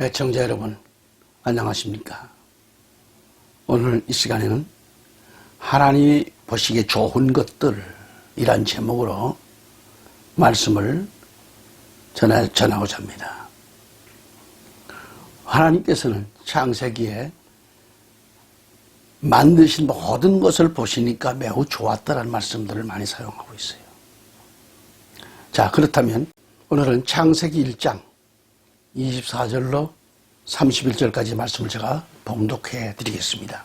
애청자 여러분, 안녕하십니까? 오늘 이 시간에는 하나님이 보시기에 좋은 것들이란 제목으로 말씀을 전하, 전하고자 합니다. 하나님께서는 창세기에 만드신 모든 것을 보시니까 매우 좋았다라는 말씀들을 많이 사용하고 있어요. 자, 그렇다면 오늘은 창세기 1장 24절로 31절까지 말씀을 제가 봉독해 드리겠습니다.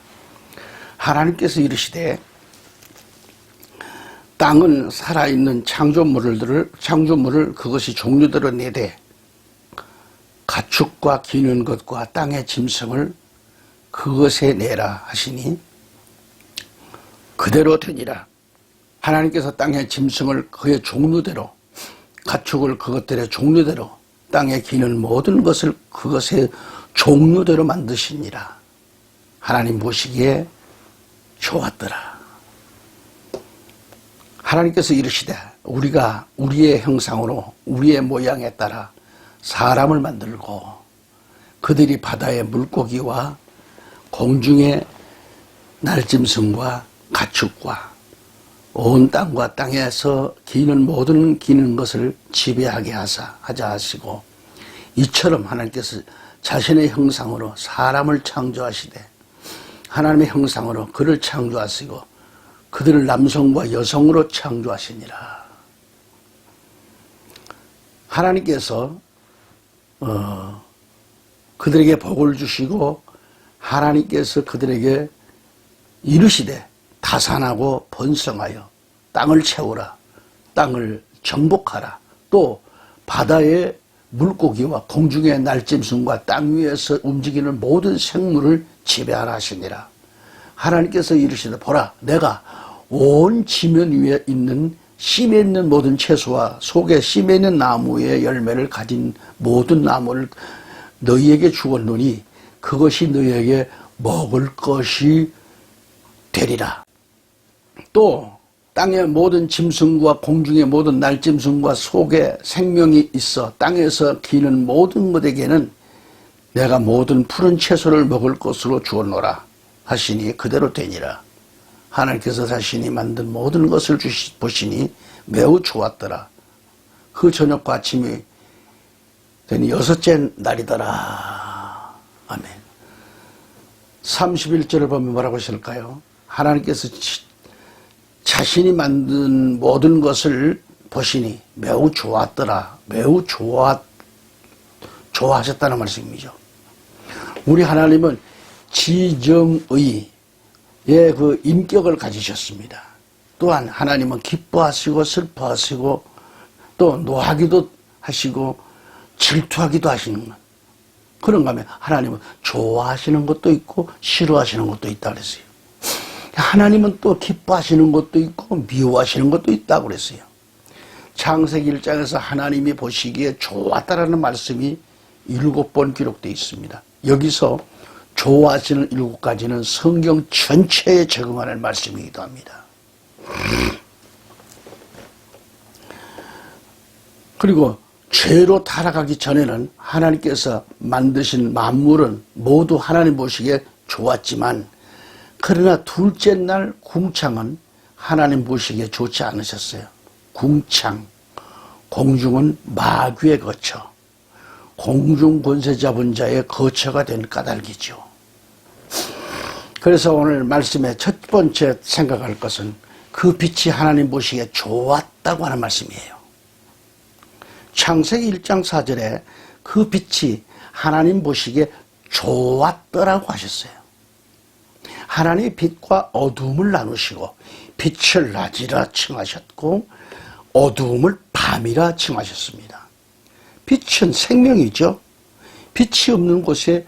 하나님께서 이르시되 땅은 살아있는 창조물을 창조물을 그것이 종류대로 내되 가축과 기는 것과 땅의 짐승을 그것에 내라 하시니 그대로 되니라. 하나님께서 땅의 짐승을 그의 종류대로 가축을 그것들의 종류대로 땅에 기는 모든 것을 그것의 종류대로 만드시니라. 하나님 보시기에 좋았더라. 하나님께서 이르시되 우리가 우리의 형상으로 우리의 모양에 따라 사람을 만들고 그들이 바다의 물고기와 공중의 날짐승과 가축과 온 땅과 땅에서 기는 모든 기는 것을 지배하게 하사 하자 하시고 이처럼 하나님께서 자신의 형상으로 사람을 창조하시되 하나님의 형상으로 그를 창조하시고 그들을 남성과 여성으로 창조하시니라. 하나님께서 어, 그들에게 복을 주시고 하나님께서 그들에게 이르시되 다산하고 번성하여 땅을 채우라. 땅을 정복하라. 또 바다의 물고기와 공중의 날짐승과 땅 위에서 움직이는 모든 생물을 지배하라 하시니라. 하나님께서 이르시되 보라 내가 온 지면 위에 있는 심에 있는 모든 채소와 속에 심에 있는 나무의 열매를 가진 모든 나무를 너희에게 주었노니 그것이 너희에게 먹을 것이 되리라. 또 땅의 모든 짐승과 공중의 모든 날짐승과 속에 생명이 있어 땅에서 기는 모든 것에게는 내가 모든 푸른 채소를 먹을 것으로 주었노라 하시니 그대로 되니라. 하나님께서 자신이 만든 모든 것을 주시, 보시니 매우 좋았더라. 그 저녁과 아침이 되니 여섯째 날이더라. 아멘. 31절을 보면 뭐라고 하실까요? 하나님께서 자신이 만든 모든 것을 보시니 매우 좋았더라. 매우 좋아, 좋아하셨다는 말씀이죠. 우리 하나님은 지정의 그 인격을 가지셨습니다. 또한 하나님은 기뻐하시고 슬퍼하시고 또 노하기도 하시고 질투하기도 하시는 것. 그런가 하면 하나님은 좋아하시는 것도 있고 싫어하시는 것도 있다 그랬어요. 하나님은 또 기뻐하시는 것도 있고 미워하시는 것도 있다고 그랬어요. 창세기 1장에서 하나님이 보시기에 좋았다라는 말씀이 일곱 번 기록되어 있습니다. 여기서 좋아하시는 일곱 가지는 성경 전체에 적용하는 말씀이기도 합니다. 그리고 죄로 타락하기 전에는 하나님께서 만드신 만물은 모두 하나님 보시기에 좋았지만 그러나 둘째 날 궁창은 하나님 보시기에 좋지 않으셨어요. 궁창, 공중은 마귀의 거처, 공중 권세 잡은 자의 거처가 된 까닭이죠. 그래서 오늘 말씀의 첫 번째 생각할 것은 그 빛이 하나님 보시기에 좋았다고 하는 말씀이에요. 창세기 1장 4절에 그 빛이 하나님 보시기에 좋았더라고 하셨어요. 하나님의 빛과 어두움을 나누시고 빛을 낮이라 칭하셨고 어두움을 밤이라 칭하셨습니다. 빛은 생명이죠. 빛이 없는 곳에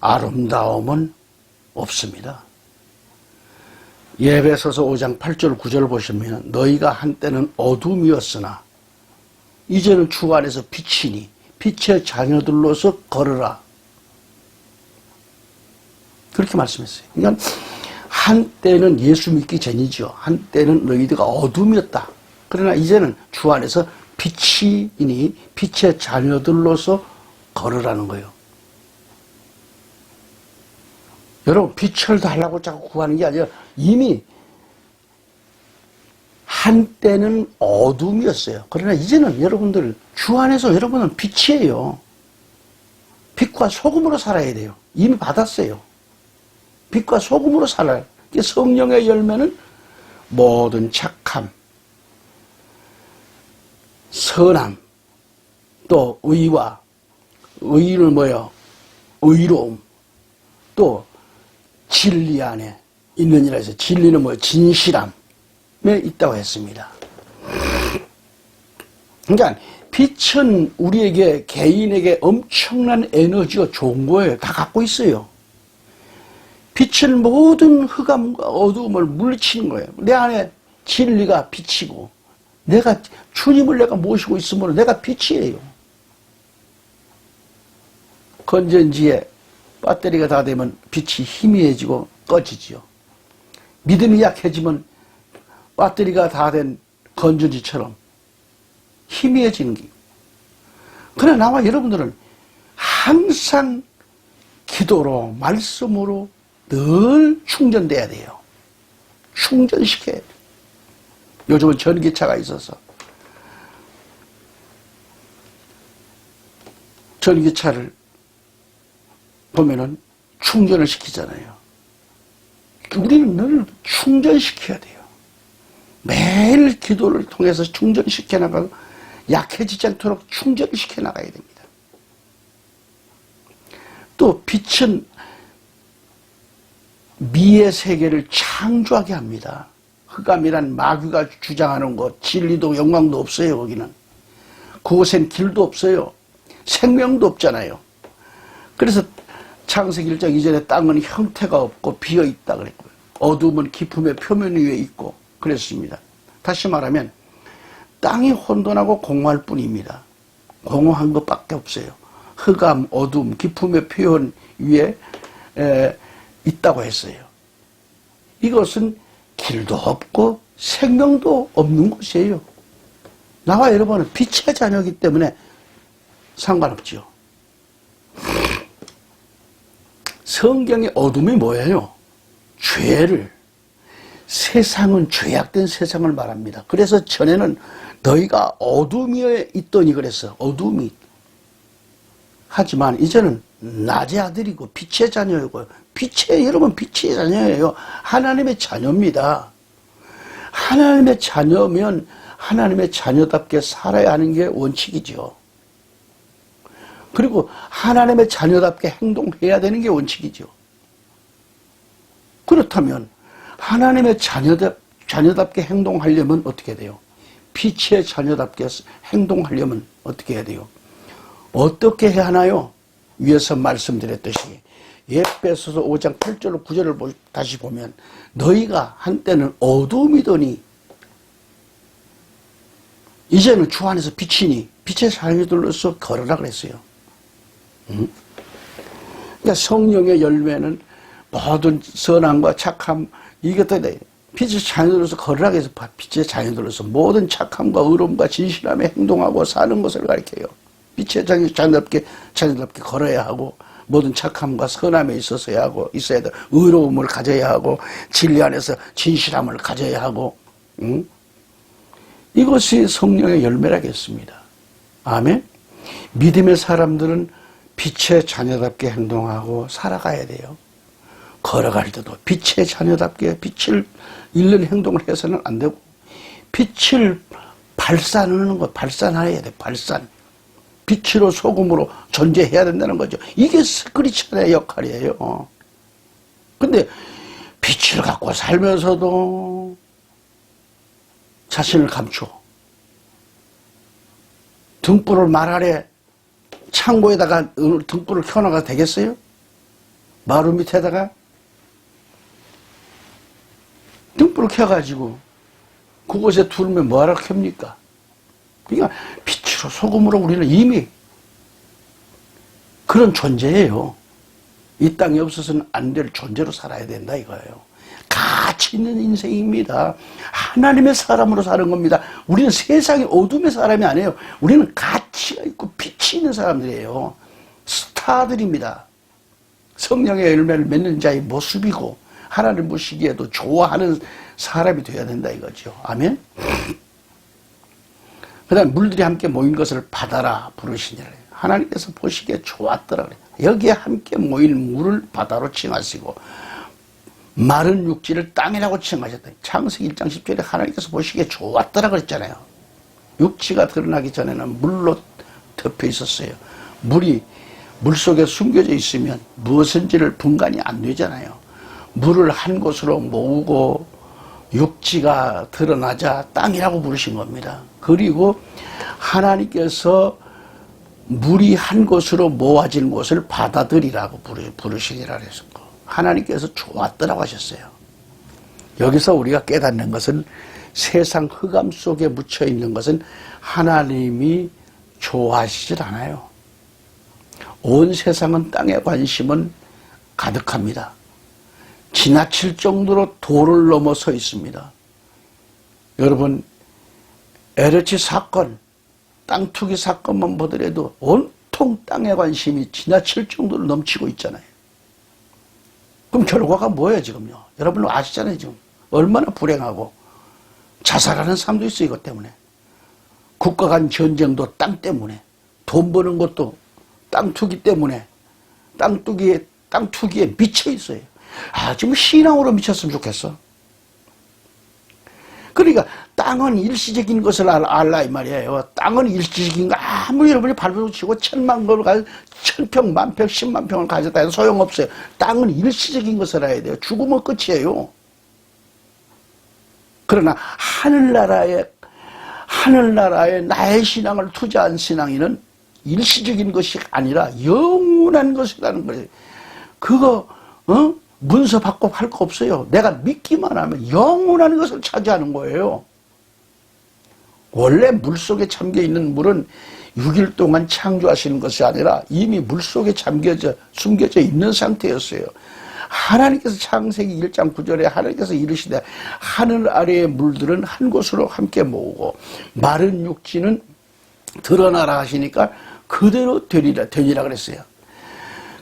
아름다움은 없습니다. 예배서서 5장 8절 9절 보시면 너희가 한때는 어둠이었으나 이제는 주 안에서 빛이니 빛의 자녀들로서 걸으라. 그렇게 말씀했어요. 그러니까 한때는 예수 믿기 전이죠. 한때는 너희들가 어둠이었다. 그러나 이제는 주 안에서 빛이니 빛의 자녀들로서 걸으라는 거예요. 여러분 빛을 달라고 자꾸 구하는 게 아니라 이미 한때는 어둠이었어요. 그러나 이제는 여러분들 주 안에서 여러분은 빛이에요. 빛과 소금으로 살아야 돼요. 이미 받았어요. 빛과 소금으로 살아요. 성령의 열매는 모든 착함, 선함, 또 의와 의는 뭐요? 의로움, 또 진리 안에 있느니라 해서 진리는 뭐 진실함에 있다고 했습니다. 그러니까 빛은 우리에게 개인에게 엄청난 에너지가 좋은 거예요. 다 갖고 있어요. 빛은 모든 흑암과 어두움을 물리치는 거예요. 내 안에 진리가 빛이고 내가 주님을 내가 모시고 있으므로 내가 빛이에요. 건전지에 배터리가 다 되면 빛이 희미해지고 꺼지지요. 믿음이 약해지면 배터리가 다 된 건전지처럼 희미해지는 게. 그러나 나와 여러분들은 항상 기도로, 말씀으로 늘 충전돼야 돼요. 충전시켜야 돼요. 요즘은 전기차가 있어서 전기차를 보면은 충전을 시키잖아요. 우리는 늘 충전시켜야 돼요. 매일 기도를 통해서 충전시켜 나가고 약해지지 않도록 충전시켜 나가야 됩니다. 또 빛은 미의 세계를 창조하게 합니다. 흑암이란 마귀가 주장하는 것, 진리도 영광도 없어요, 거기는. 그곳엔 길도 없어요. 생명도 없잖아요. 그래서 창세기 1장 이전에 땅은 형태가 없고 비어 있다 그랬고요. 어둠은 기품의 표면 위에 있고 그랬습니다. 다시 말하면 땅이 혼돈하고 공허할 뿐입니다. 공허한 것밖에 없어요. 흑암, 어둠, 기품의 표현 위에 에, 있다고 했어요. 이것은 길도 없고 생명도 없는 곳이에요. 나와 여러분은 빛의 자녀이기 때문에 상관없지요. 성경의 어둠이 뭐예요? 죄를 세상은 죄악된 세상을 말합니다. 그래서 전에는 너희가 어둠에 있더니 그랬어. 어둠이. 하지만 이제는 낮의 아들이고 빛의 자녀이고 빛의 여러분 빛의 자녀예요. 하나님의 자녀입니다. 하나님의 자녀면 하나님의 자녀답게 살아야 하는 게 원칙이죠. 그리고 하나님의 자녀답게 행동해야 되는 게 원칙이죠. 그렇다면 하나님의 자녀답, 자녀답게 행동하려면 어떻게 돼요? 빛의 자녀답게 행동하려면 어떻게 해야 돼요? 어떻게 해야 하나요? 위에서 말씀드렸듯이 예배소서 5장 8절로 9절을 다시 보면 너희가 한때는 어둠이더니 이제는 주 안에서 빛이니 빛의 자녀들로서 걸으라 그랬어요. 응? 그러니까 성령의 열매는 모든 선함과 착함 이것들이 빛의 자녀들로서 걸으라 해서 빛의 자녀들로서 모든 착함과 의로움과 진실함에 행동하고 사는 것을 가리켜요. 빛의 자녀, 자녀답게 자녀답게 걸어야 하고 모든 착함과 선함에 있어서야 하고 있어야 돼. 의로움을 가져야 하고 진리 안에서 진실함을 가져야 하고 응? 이것이 성령의 열매라겠습니다. 아멘. 믿음의 사람들은 빛의 자녀답게 행동하고 살아가야 돼요. 걸어갈 때도 빛의 자녀답게 빛을 잃는 행동을 해서는 안 되고 빛을 발산하는 것, 발산해야 돼, 발산. 빛으로 소금으로 존재해야 된다는 거죠. 이게 스크리처의 역할이에요. 근데 빛을 갖고 살면서도 자신을 감추어. 등불을 말 아래 창고에다가 등불을 켜놔가 되겠어요? 마루 밑에다가 등불을 켜가지고 그곳에 두르면 뭐하러 켭니까? 그러니까 빛으로 소금으로 우리는 이미 그런 존재예요. 이 땅에 없어서는 안 될 존재로 살아야 된다 이거예요. 가치 있는 인생입니다. 하나님의 사람으로 사는 겁니다. 우리는 세상의 어둠의 사람이 아니에요. 우리는 가치가 있고 빛이 있는 사람들이에요. 스타들입니다. 성령의 열매를 맺는 자의 모습이고 하나님 보시기에도 좋아하는 사람이 되어야 된다 이거죠. 아멘. 그다음 물들이 함께 모인 것을 바다라 부르시니라. 하나님께서 보시기에 좋았더라. 여기에 함께 모인 물을 바다로 칭하시고 마른 육지를 땅이라고 칭하셨다. 창세기 1장 10절에 하나님께서 보시기에 좋았더라 그랬잖아요. 육지가 드러나기 전에는 물로 덮여 있었어요. 물이 물 속에 숨겨져 있으면 무엇인지를 분간이 안 되잖아요. 물을 한 곳으로 모으고 육지가 드러나자 땅이라고 부르신 겁니다. 그리고 하나님께서 물이 한 곳으로 모아진 곳을 바다들이라고 부르시니라 그랬고 하나님께서 좋았더라고 하셨어요. 여기서 우리가 깨닫는 것은 세상 흑암 속에 묻혀 있는 것은 하나님이 좋아하시질 않아요. 온 세상은 땅에 관심은 가득합니다. 지나칠 정도로 도를 넘어서 있습니다. 여러분, 에르치 사건, 땅 투기 사건만 보더라도 온통 땅에 관심이 지나칠 정도로 넘치고 있잖아요. 그럼 결과가 뭐예요, 지금요? 여러분 아시잖아요, 지금. 얼마나 불행하고 자살하는 사람도 있어요, 이것 때문에. 국가 간 전쟁도 땅 때문에. 돈 버는 것도 땅 투기 때문에. 땅 투기에, 땅 투기에 미쳐 있어요. 아, 좀 신앙으로 미쳤으면 좋겠어. 그러니까 땅은 일시적인 것을 알, 알라 이 말이에요. 땅은 일시적인 거 아무리 여러분이 발버둥 치고 천만 건을 가 천평, 만평, 십만 평을 가졌다 해도 소용없어요. 땅은 일시적인 것을 알아야 돼요. 죽으면 끝이에요. 그러나 하늘나라에 하늘나라에 나의 신앙을 투자한 신앙인은 일시적인 것이 아니라 영원한 것이라는 거예요. 그거 어? 문서 받고 할 거 없어요. 내가 믿기만 하면 영원한 것을 차지하는 거예요. 원래 물속에 잠겨 있는 물은 6일 동안 창조하시는 것이 아니라 이미 물속에 잠겨져 숨겨져 있는 상태였어요. 하나님께서 창세기 1장 9절에 하나님께서 이르시되 하늘 아래의 물들은 한 곳으로 함께 모으고 마른 육지는 드러나라 하시니까 그대로 되리라 되리라 그랬어요.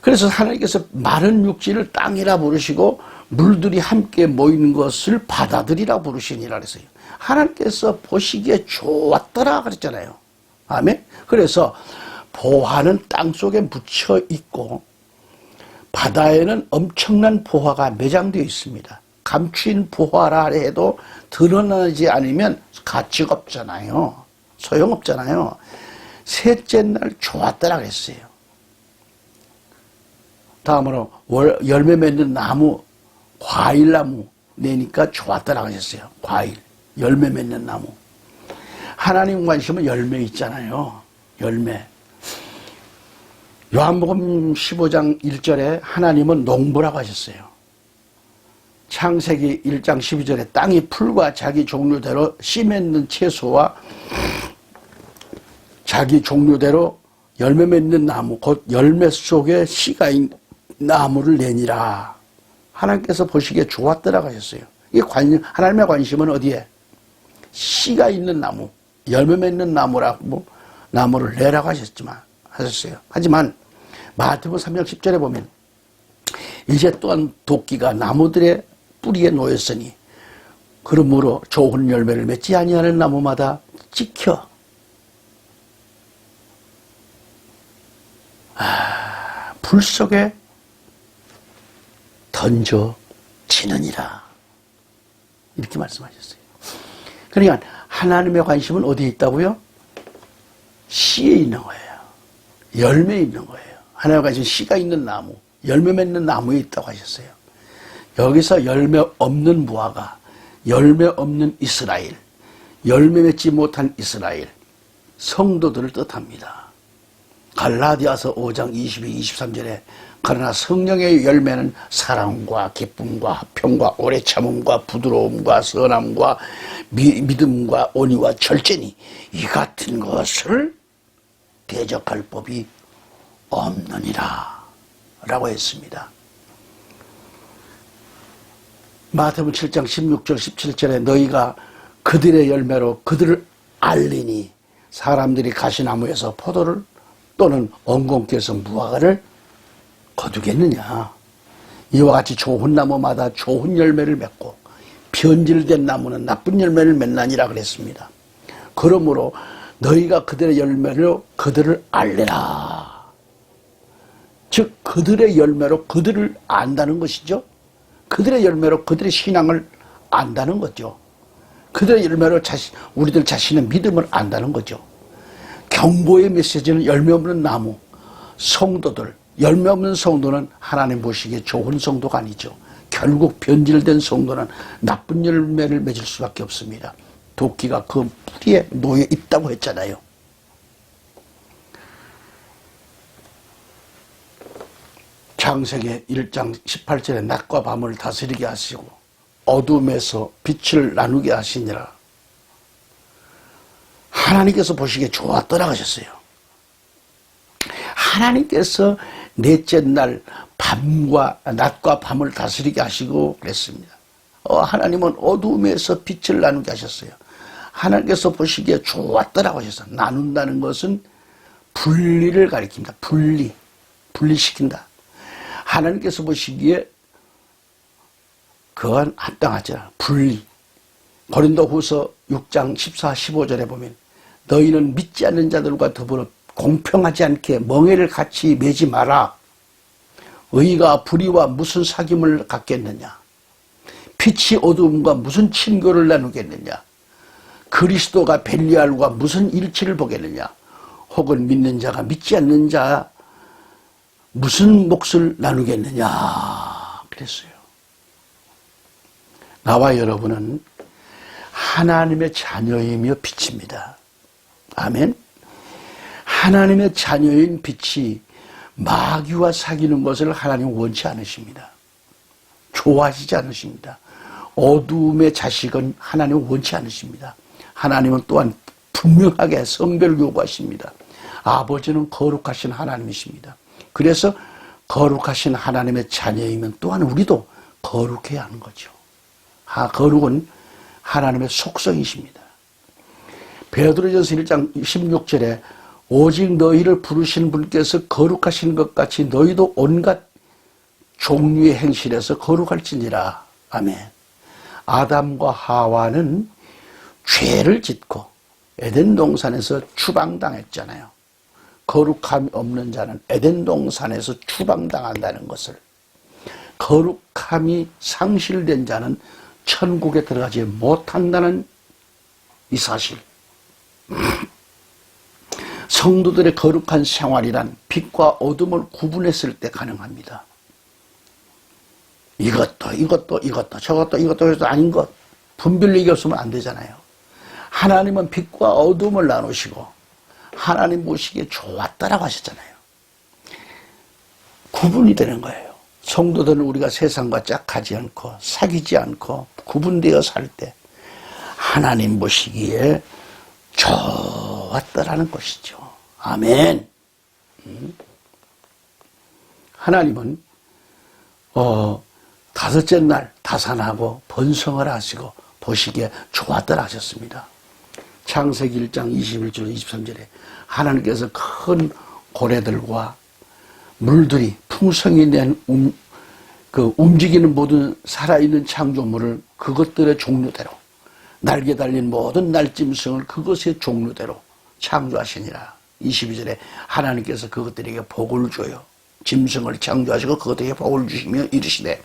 그래서 하나님께서 마른 육지를 땅이라 부르시고 물들이 함께 모이는 것을 바다들이라 부르시니라 그랬어요. 하나님께서 보시기에 좋았더라 그랬잖아요. 아멘. 그래서 보화는 땅 속에 묻혀 있고 바다에는 엄청난 보화가 매장되어 있습니다. 감추인 보화라 해도 드러나지 않으면 가치가 없잖아요. 소용없잖아요. 셋째 날 좋았더라 그랬어요. 다음으로 월, 열매 맺는 나무, 과일나무 내니까 좋았더라 하셨어요. 과일, 열매 맺는 나무. 하나님 관심은 열매 있잖아요. 열매. 요한복음 15장 1절에 하나님은 농부라고 하셨어요. 창세기 1장 12절에 땅이 풀과 자기 종류대로 씨 맺는 채소와 자기 종류대로 열매 맺는 나무, 곧 열매 속에 씨가 있는 나무를 내니라. 하나님께서 보시기에 좋았더라고 하셨어요. 이 관, 하나님의 관심은 어디에? 씨가 있는 나무, 열매 맺는 나무라고, 나무를 내라고 하셨지만, 하셨어요. 하지만, 마태복음 3장 10절에 보면, 이제 또한 도끼가 나무들의 뿌리에 놓였으니, 그러므로 좋은 열매를 맺지 아니하는 나무마다 찍혀. 아, 불 속에 던져지느니라. 이렇게 말씀하셨어요. 그러니까 하나님의 관심은 어디에 있다고요? 씨에 있는 거예요. 열매에 있는 거예요. 하나님의 관심은 씨가 있는 나무, 열매 맺는 나무에 있다고 하셨어요. 여기서 열매 없는 무화과, 열매 없는 이스라엘, 열매 맺지 못한 이스라엘, 성도들을 뜻합니다. 갈라디아서 5장 22, 23절에 그러나 성령의 열매는 사랑과 기쁨과 화평과 오래 참음과 부드러움과 선함과 미, 믿음과 온유와 절제니 이 같은 것을 대적할 법이 없느니라 라고 했습니다. 마태복음 7장 16절 17절에 너희가 그들의 열매로 그들을 알리니 사람들이 가시나무에서 포도를 또는 엉겅퀴에서 무화과를 거두겠느냐. 이와 같이 좋은 나무마다 좋은 열매를 맺고 변질된 나무는 나쁜 열매를 맺나니라 그랬습니다. 그러므로 너희가 그들의 열매로 그들을 알래라. 즉 그들의 열매로 그들을 안다는 것이죠. 그들의 열매로 그들의 신앙을 안다는 거죠. 그들의 열매로 자신, 우리들 자신의 믿음을 안다는 거죠. 경고의 메시지는 열매 없는 나무, 성도들, 열매 없는 성도는 하나님 보시기에 좋은 성도가 아니죠. 결국 변질된 성도는 나쁜 열매를 맺을 수밖에 없습니다. 도끼가 그 뿌리에 놓여 있다고 했잖아요. 창세기 1장 18절에 낮과 밤을 다스리게 하시고 어둠에서 빛을 나누게 하시니라. 하나님께서 보시기에 좋았더라 하셨어요. 하나님께서 넷째 날 밤과 낮과 밤을 다스리게 하시고 그랬습니다. 어, 하나님은 어둠에서 빛을 나누게 하셨어요. 하나님께서 보시기에 좋았더라고 하셨어요. 나눈다는 것은 분리를 가리킵니다. 분리. 분리시킨다. 하나님께서 보시기에 그건 합당하지 않아. 분리. 고린도 후서 6장 14, 15절에 보면 너희는 믿지 않는 자들과 더불어 공평하지 않게 멍해를 같이 매지 마라. 의가 불의와 무슨 사귐을 갖겠느냐? 빛이 어두움과 무슨 친교를 나누겠느냐? 그리스도가 벨리알과 무슨 일치를 보겠느냐? 혹은 믿는 자가 믿지 않는 자 무슨 몫을 나누겠느냐? 그랬어요. 나와 여러분은 하나님의 자녀이며 빛입니다. 아멘. 하나님의 자녀인 빛이 마귀와 사귀는 것을 하나님 원치 않으십니다. 좋아하시지 않으십니다. 어두움의 자식은 하나님 원치 않으십니다. 하나님은 또한 분명하게 성별을 요구하십니다. 아버지는 거룩하신 하나님이십니다. 그래서 거룩하신 하나님의 자녀이면 또한 우리도 거룩해야 하는 거죠. 아, 거룩은 하나님의 속성이십니다. 베드로전서 1장 16절에 오직 너희를 부르신 분께서 거룩하신 것 같이 너희도 온갖 종류의 행실에서 거룩할지니라. 아멘. 아담과 하와는 죄를 짓고 에덴 동산에서 추방당했잖아요. 거룩함이 없는 자는 에덴 동산에서 추방당한다는 것을 거룩함이 상실된 자는 천국에 들어가지 못한다는 이 사실. 성도들의 거룩한 생활이란 빛과 어둠을 구분했을 때 가능합니다. 이것도 이것도 이것도 저것도 이것도 이것도 아닌 것 분별력이 없으면 안 되잖아요. 하나님은 빛과 어둠을 나누시고 하나님 보시기에 좋았다라고 하셨잖아요. 구분이 되는 거예요. 성도들은 우리가 세상과 짝하지 않고 사귀지 않고 구분되어 살 때 하나님 보시기에 좋았다라는 것이죠. 아멘. 음. 하나님은 어, 다섯째 날 다산하고 번성을 하시고 보시기에 좋았더라 하셨습니다. 창세기 1장 21절 23절에 하나님께서 큰 고래들과 물들이 풍성히 낸 움, 그 움직이는 모든 살아있는 창조물을 그것들의 종류대로 날개 달린 모든 날짐승을 그것의 종류대로 창조하시니라. 22절에 하나님께서 그것들에게 복을 줘요. 짐승을 창조하시고 그것들에게 복을 주시며 이르시되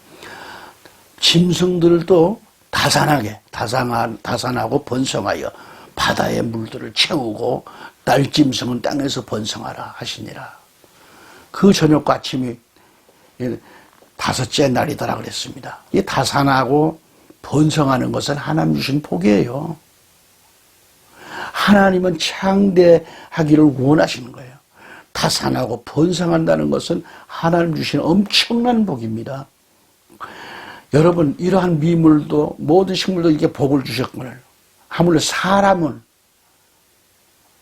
짐승들도 다산하게 다산하, 다산하고 번성하여 바다의 물들을 채우고 날짐승은 땅에서 번성하라 하시니라. 그 저녁과 아침이 다섯째 날이더라 그랬습니다. 이 다산하고 번성하는 것은 하나님 주신 복이에요. 하나님은 창대하기를 원하시는 거예요. 다산하고 번성한다는 것은 하나님 주신 엄청난 복입니다. 여러분 이러한 미물도 모든 식물도 이렇게 복을 주셨거늘 하물며 사람은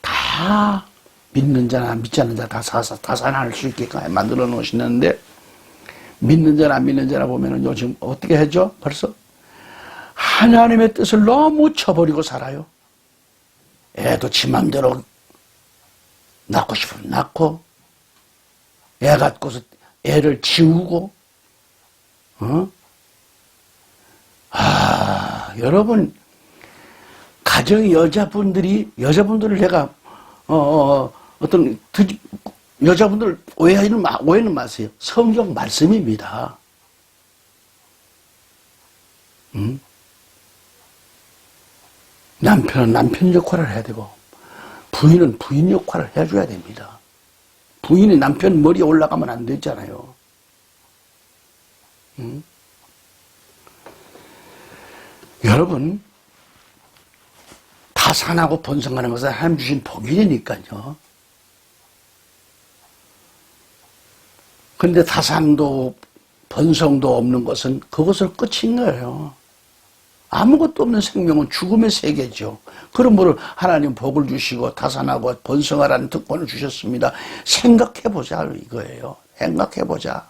다 믿는 자나 믿지 않는 자다 다산할 수 있게끔 만들어 놓으시는데 믿는 자나 안 믿는 자나 보면은 요즘 어떻게 하죠? 벌써 하나님의 뜻을 너무 쳐버리고 살아요. 애도 지 맘대로 낳고 싶으면 낳고 애 갖고서 애를 지우고, 어? 아, 여러분, 가정 여자분들이, 여자분들을 내가, 어, 어, 어떤, 드- 여자분들 오해하는, 마- 오해는 마세요. 성경 말씀입니다. 음? 남편은 남편 역할을 해야 되고, 부인은 부인 역할을 해줘야 됩니다. 부인이 남편 머리에 올라가면 안 되잖아요. 음? 여러분, 타산하고 번성하는 것은 하나님 주신 복이니까요. 근데 타산도 번성도 없는 것은 그것을 끝인 거예요. 아무것도 없는 생명은 죽음의 세계죠. 그러므로 하나님 복을 주시고 타산하고 번성하라는 특권을 주셨습니다. 생각해보자 이거예요. 생각해보자.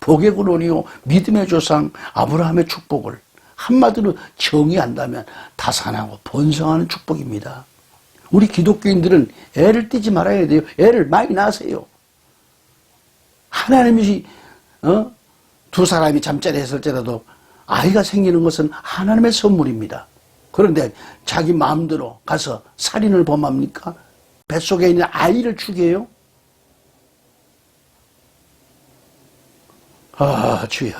복의 근원이요 믿음의 조상 아브라함의 축복을 한마디로 정의한다면 타산하고 번성하는 축복입니다. 우리 기독교인들은 애를 띄지 말아야 돼요. 애를 많이 낳으세요. 하나님이 어? 두 사람이 잠자리 했을 때라도 아이가 생기는 것은 하나님의 선물입니다. 그런데 자기 마음대로 가서 살인을 범합니까? 뱃속에 있는 아이를 죽여요? 아, 주여.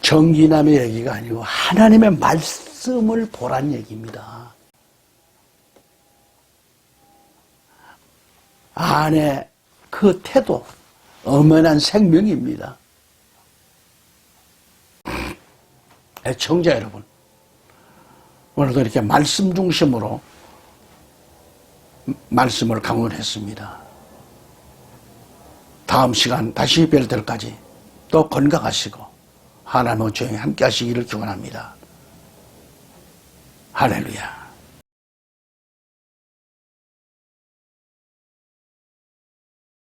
정기남의 얘기가 아니고 하나님의 말씀을 보란 얘기입니다. 아내 그 태도, 엄연한 생명입니다. 애청자 여러분, 오늘도 이렇게 말씀 중심으로 말씀을 강원했습니다. 다음 시간 다시 뵐 때까지 또 건강하시고 하나님의 조용히 함께 하시기를 기원합니다. 할렐루야.